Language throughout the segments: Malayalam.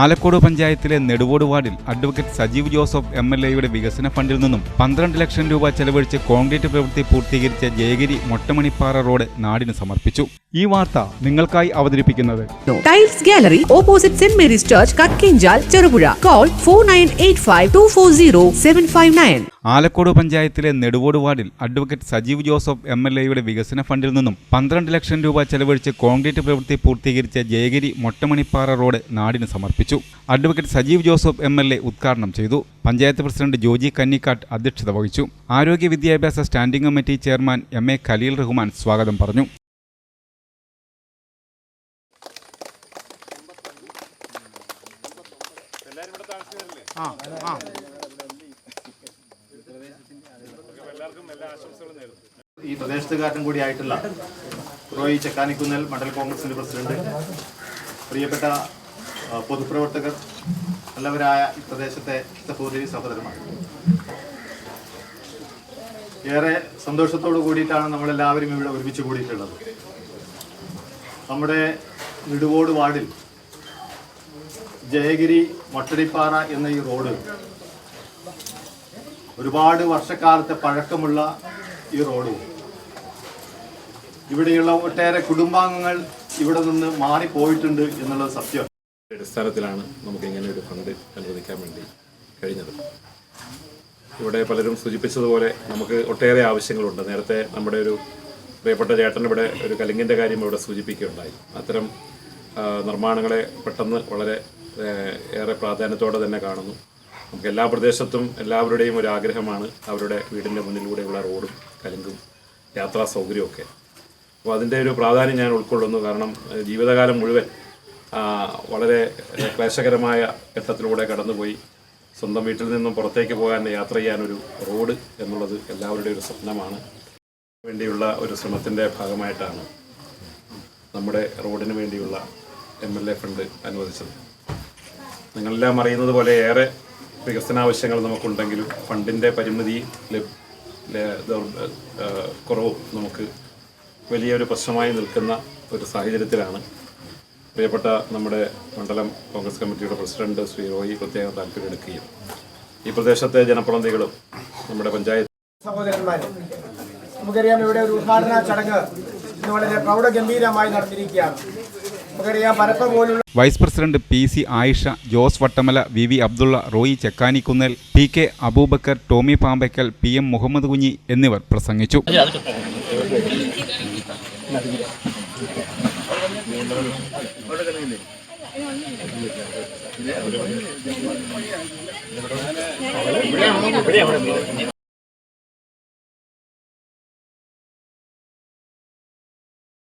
ആലക്കോട് പഞ്ചായത്തിലെ നെടുവോട് വാർഡിൽ advocate Sajeev Joseph M L എയുടെ വികസന ഫണ്ടിൽ നിന്നും പന്ത്രണ്ട് ലക്ഷം രൂപ ചെലവഴിച്ച് കോൺക്രീറ്റ് പ്രവൃത്തി പൂർത്തീകരിച്ച ജയഗിരി മൊട്ടമണിപ്പാറ റോഡ് നാടിന് സമർപ്പിച്ചു. ഈ വാർത്ത നിങ്ങൾക്കായി അവതരിപ്പിക്കുന്നത്. Tiles gallery opposite saint Mary's church Kakkinchal Cherupuzha call four nine eight five two four zero seven five nine Alakode പഞ്ചായത്തിലെ നെടുവോട് വാർഡിൽ advocate Sajeev Joseph M L എയുടെ വികസന ഫണ്ടിൽ നിന്നും പന്ത്രണ്ട് ലക്ഷം രൂപ ചെലവഴിച്ച് കോൺക്രീറ്റ് പ്രവൃത്തി പൂർത്തീകരിച്ച ജയഗിരി മൊട്ടമണിപ്പാറ റോഡ് നാടിന് സമർപ്പിച്ചു. Advocate Sajeev Joseph M L A ഉദ്ഘാടനം ചെയ്തു. പഞ്ചായത്ത് പ്രസിഡന്റ് ജോജി കന്നിക്കാട്ട് അധ്യക്ഷത വഹിച്ചു. ആരോഗ്യ വിദ്യാഭ്യാസ standing committee chairman M A Khaleel Rahman സ്വാഗതം പറഞ്ഞു. ഈ പ്രദേശത്തുകാരനും കൂടി ആയിട്ടുള്ള റോയി ചക്കാനിക്കുന്നൽ മണ്ഡൽ കോൺഗ്രസിന്റെ പ്രസിഡന്റ് പ്രിയപ്പെട്ട ആ, പൊതുപ്രവർത്തകർ നല്ലവരായ ഈ പ്രദേശത്തെ സഹോദരി സഹോദരന്മാർ. ഏറെ സന്തോഷത്തോടു കൂടിയിട്ടാണ് നമ്മളെല്ലാവരും ഇവിടെ ഒരുമിച്ച് കൂടിയിട്ടുള്ളത്. നമ്മുടെ നെടുവോട് വാർഡിൽ ജയഗിരി മട്ടടിപ്പാറ എന്ന ഈ റോഡ് ഒരുപാട് വർഷക്കാലത്തെ പഴക്കമുള്ള ഈ റോഡ്. ഇവിടെയുള്ള ഒട്ടേറെ കുടുംബാംഗങ്ങൾ ഇവിടെ നിന്ന് മാറിപ്പോയിട്ടുണ്ട് എന്നുള്ളത് സത്യം. അടിസ്ഥാനത്തിലാണ് നമുക്ക് ഇങ്ങനെ ഒരു ഫണ്ട് അനുവദിക്കാൻ വേണ്ടി കഴിഞ്ഞത്. ഇവിടെ പലരും സൂചിപ്പിച്ചതുപോലെ നമുക്ക് ഒട്ടേറെ ആവശ്യങ്ങളുണ്ട്. നേരത്തെ നമ്മുടെ ഒരു പ്രിയപ്പെട്ട ചേട്ടൻ ഇവിടെ ഒരു കലിങ്ങിന്റെ കാര്യം ഇവിടെ സൂചിപ്പിക്കുകയുണ്ടായി. അത്തരം നിർമ്മാണങ്ങളെ പെട്ടെന്ന് വളരെ ഏറെ പ്രാധാന്യത്തോടെ തന്നെ കാണുന്നു. നമുക്ക് എല്ലാ പ്രദേശത്തും എല്ലാവരുടെയും ഒരു ആഗ്രഹമാണ് അവരുടെ വീടിന്റെ മുന്നിലൂടെയുള്ള റോഡും കലുങ്കും യാത്രാ സൗകര്യമൊക്കെ. അപ്പോൾ അതിന്റെ ഒരു പ്രാധാന്യം ഞാൻ ഉൾക്കൊള്ളുന്നു. കാരണം ജീവിതകാലം മുഴുവൻ വളരെ ക്ലേശകരമായ ഘട്ടത്തിലൂടെ കടന്നുപോയി. സ്വന്തം വീട്ടിൽ നിന്നും പുറത്തേക്ക് പോകാൻ യാത്ര ചെയ്യാനൊരു റോഡ് എന്നുള്ളത് എല്ലാവരുടെയും ഒരു സ്വപ്നമാണ്. വേണ്ടിയുള്ള ഒരു ശ്രമത്തിന്റെ ഭാഗമായിട്ടാണ് നമ്മുടെ റോഡിന് വേണ്ടിയുള്ള എം എൽ എ ഫണ്ട് അനുവദിച്ചത്. നിങ്ങളെല്ലാം അറിയുന്നത് പോലെ ഏറെ വികസന ആവശ്യങ്ങൾ നമുക്കുണ്ടെങ്കിലും ഫണ്ടിന്റെ പരിമിതി കുറവും നമുക്ക് വലിയൊരു പ്രശ്നമായി നിൽക്കുന്ന ഒരു സാഹചര്യത്തിലാണ്. പ്രിയപ്പെട്ട നമ്മുടെ മണ്ഡലം കോൺഗ്രസ് കമ്മിറ്റിയുടെ പ്രസിഡന്റ് ശ്രീ റോയി പ്രത്യേകം താല്പര്യമെടുക്കുകയും ഈ പ്രദേശത്തെ ജനപ്രതിനിധികളും നമ്മുടെ പഞ്ചായത്ത് സഹോദരന്മാരെ നമുക്കറിയാം ഇവിടെ ഒരു ഉദ്ഘാടന ചടങ്ങ് ഇന്ന് വളരെ പ്രൗഢഗംഭീരമായി നടന്നിരിക്കുകയാണ്. Vice president P C Ayisha Jose Vattamala V V Abdulla Roy Chekkanikkunnel P K Aboobacker Tomy Pampackal P M Muhammad Kunhi എന്നിവർ പ്രസംഗിച്ചു.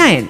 nine